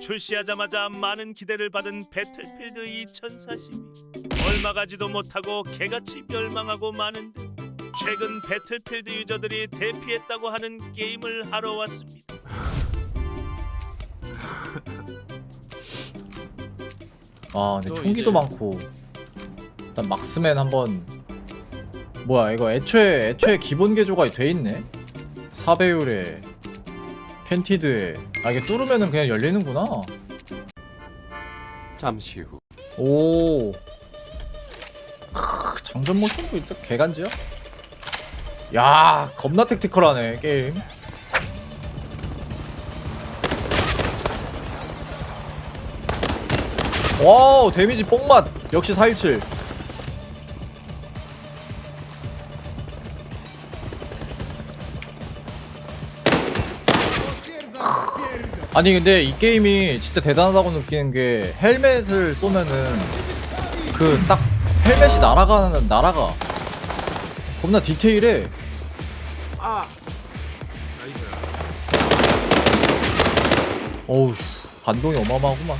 출시하자마자 많은 기대를 받은 배틀필드 2042 얼마 가지도 못하고 개같이 멸망하고 마는데 최근 배틀필드 유저들이 대피했다고 하는 게임을 하러 왔습니다. 아 근데 또 총기도 이제- 많고. 일단 막스맨 한번 뭐야 이거 애초에 애초에 기본 개조가 돼 있네? 4배율에 캔티드에 아 이게 뚫으면은 그냥 열리는구나. 잠시 후. 오. 크, 장전 모션도 있다? 개간지야? 야 겁나 택티컬하네 게임. 와우 데미지 뽕맛. 역시 417 아니 근데 이 게임이 진짜 대단하다고 느끼는 게 헬멧을 쏘면은 그 딱 헬멧이 날아가는 날아가. 겁나 디테일해. 아. 나이스 어우 반동이 어마어마하구만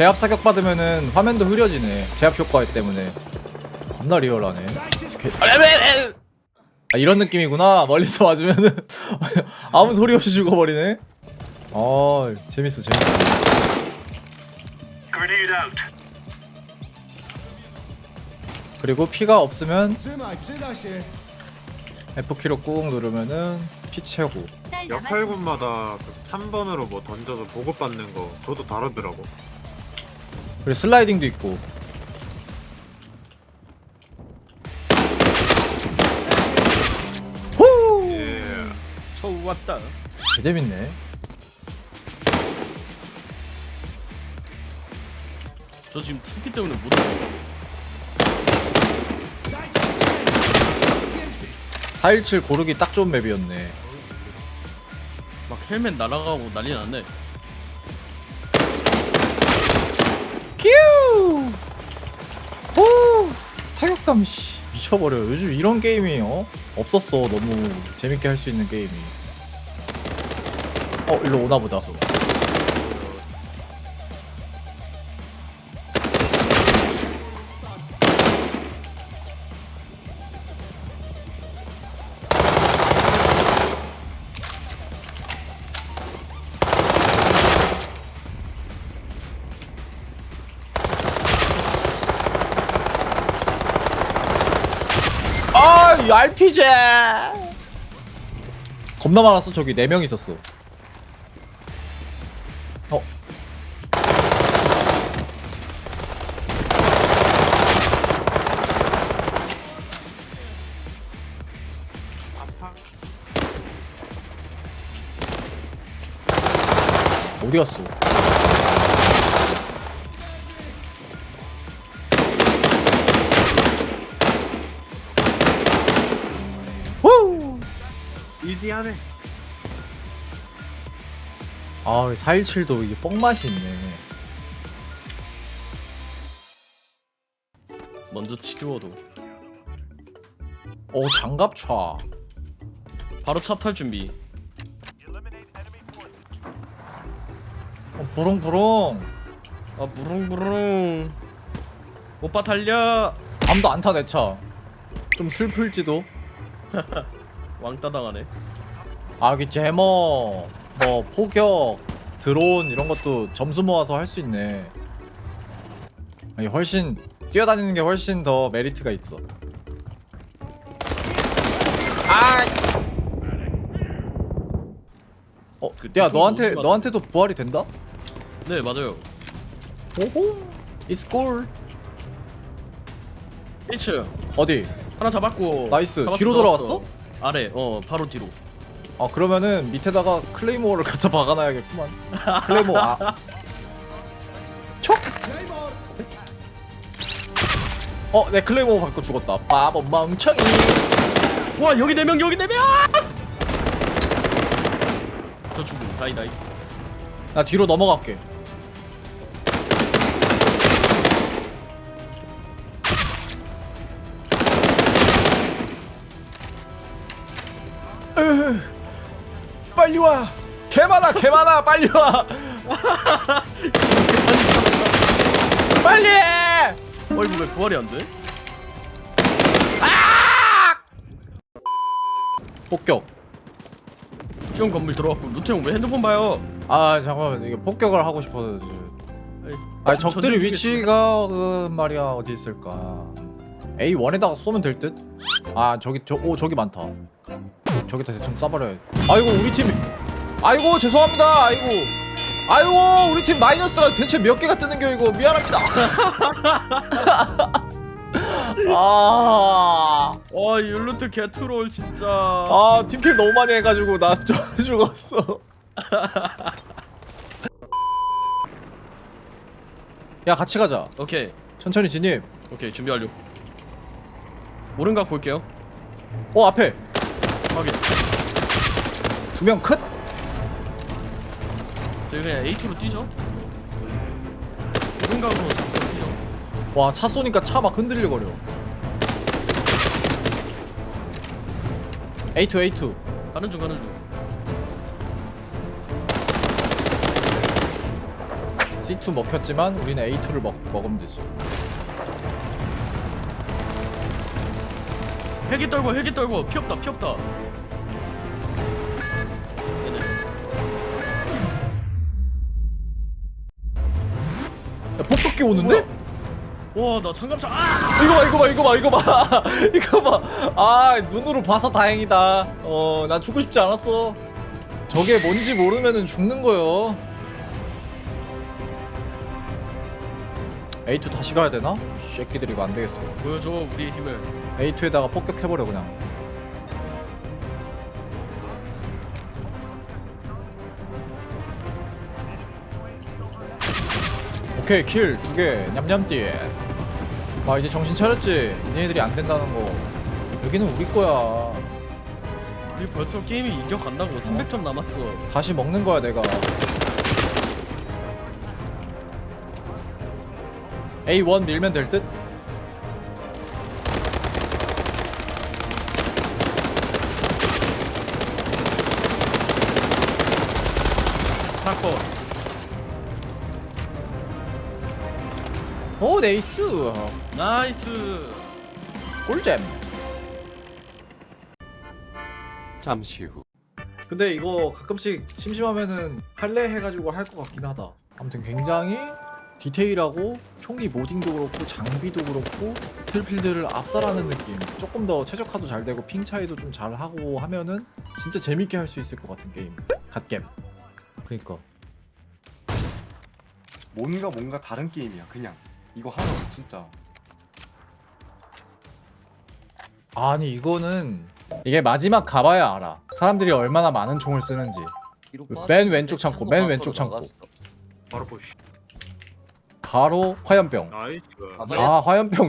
제압 사격 받으면은 화면도 흐려지네. 제압 효과 때문에. 겁나 리얼하네. 개- 아 이런 느낌이구나. 멀리서 맞으면은. 아무 소리 없이 죽어버리네. 아 재밌어 재밌어. 그리고 피가 없으면 F키로 꾹 누르면은 피 채고. 역할군마다 그 3번으로 뭐 던져서 보급받는 거 저도 다르더라고 그리고 슬라이딩도 있고. 후! 개 재밌네. 저 지금 TP 때문에 못 하고 417 고르기 딱 좋은 맵이었네. 막 헬멧 날아가고 난리 났네 큐! 오! 타격감 씨 미쳐버려 요즘 이런 게임이 어? 없었어 너무 재밌게 할 수 있는 게임이 어 일로 오나 보다 RPG! 겁나 많았어. 저기 4명 있었어. 어. 어디 갔어? 이지하네 아, 417도 이게 뻥맛이 있네. 먼저 치료어도 어, 장갑 차. 바로 차탈 준비 어, 부릉부릉. 아 부릉부릉 오빠 달려 아무도 안 타 내 차. 좀 슬플지도. 왕따 당하네 아, 여기 제머, 뭐 포격, 드론 이런 것도 점수 모아서 할 수 있네. 아니 훨씬 뛰어다니는 게 훨씬 더 메리트가 있어. 아! 어, 그야 너한테 너한테도 부활이 된다? 네 맞아요 오호. It's cool. 1층 어디? 하나 잡았고 나이스. 잡았어, 뒤로. 돌아왔어? 아래 어 바로 뒤로 아 그러면은 밑에다가 클레이모어를 갖다 박아놔야겠구만. 클레이모어 아. 촉! 어 내 클레이모어 밟고 죽었다. 바보 멍청이. 와 여기 네명 여기 네명저 죽음. 다이 다이. 나 뒤로 넘어갈게. 으흐. 빨리 와. 개 많아 개 많아 빨리 와. 빨리 해. 어 이거 왜 부활이 안 돼? 폭격. 시험 건물 들어왔고 루테형 왜 핸드폰 봐요? 아 잠깐만 이게 폭격을 하고 싶어서. 아이, 아 전- 적들이 위치가 그 말이야 어디 있을까? A 1에다가 쏘면 될 듯? 아 저기 저오 저기 많다. 저기다 대충 쏴버려. 아이고 우리 팀. 아이고 죄송합니다. 아이고. 아이고 우리 팀 마이너스가 대체 몇 개가 뜨는겨 이거 미안합니다. 아. 와 율루트 개트롤 진짜. 아 팀킬 너무 많이 해가지고 나 저 죽었어. 야 같이 가자. 오케이 천천히 진입. 오케이 준비 완료. 오른각 볼게요. 어 앞에 확인. 두 명 컷. 저희 그냥 A2로 뛰죠. 오른각으로 뛰죠. 와 차 쏘니까 차 막 흔들릴거려. A2 A2. 가는 중 가는 중. C2 먹혔지만 우리는 A2를 먹 먹으면 되지. 헬기 떨고 헬기 떨고 피 없다 피 없다. 야 폭격기 오는데? 와나 장갑차 아! 이거 봐 이거 봐 이거 봐 이거 봐 이거 봐. 아 눈으로 봐서 다행이다. 어나 죽고 싶지 않았어. 저게 뭔지 모르면은 죽는 거요. A2 다시 가야 되나? 이 새끼들이 이거 안 되겠어. 보여줘 우리의 힘을. A2에다가 폭격해버려 그냥 오케이 킬 두 개 냠냠띠 아 이제 정신 차렸지 니네들이 안 된다는 거 여기는 우리 거야 우리 벌써 게임이 이겨 간다고 300점 남았어. 다시 먹는 거야 내가 A1 밀면 될 듯? 사건. 오 네이스 나이스. 꿀잼 잠시 후. 근데 이거 가끔씩 심심하면은 할래 해가지고 할 것 같긴 하다. 아무튼 굉장히 디테일하고 총기 모딩도 그렇고 장비도 그렇고 틀필드를 압살하는 느낌. 조금 더 최적화도 잘 되고 핑 차이도 좀 잘 하고 하면은 진짜 재밌게 할 수 있을 것 같은 게임. 갓겜. 그니까. 뭔가 뭔가 다른 게임이야. 그냥 이거 하나는 진짜. 아니 이거는 이게 마지막 가봐야 알아. 사람들이 얼마나 많은 총을 쓰는지. 맨 왼쪽 창고, 맨 왼쪽 창고. 바로 보시 바로 화염병. 나이스 아 화염병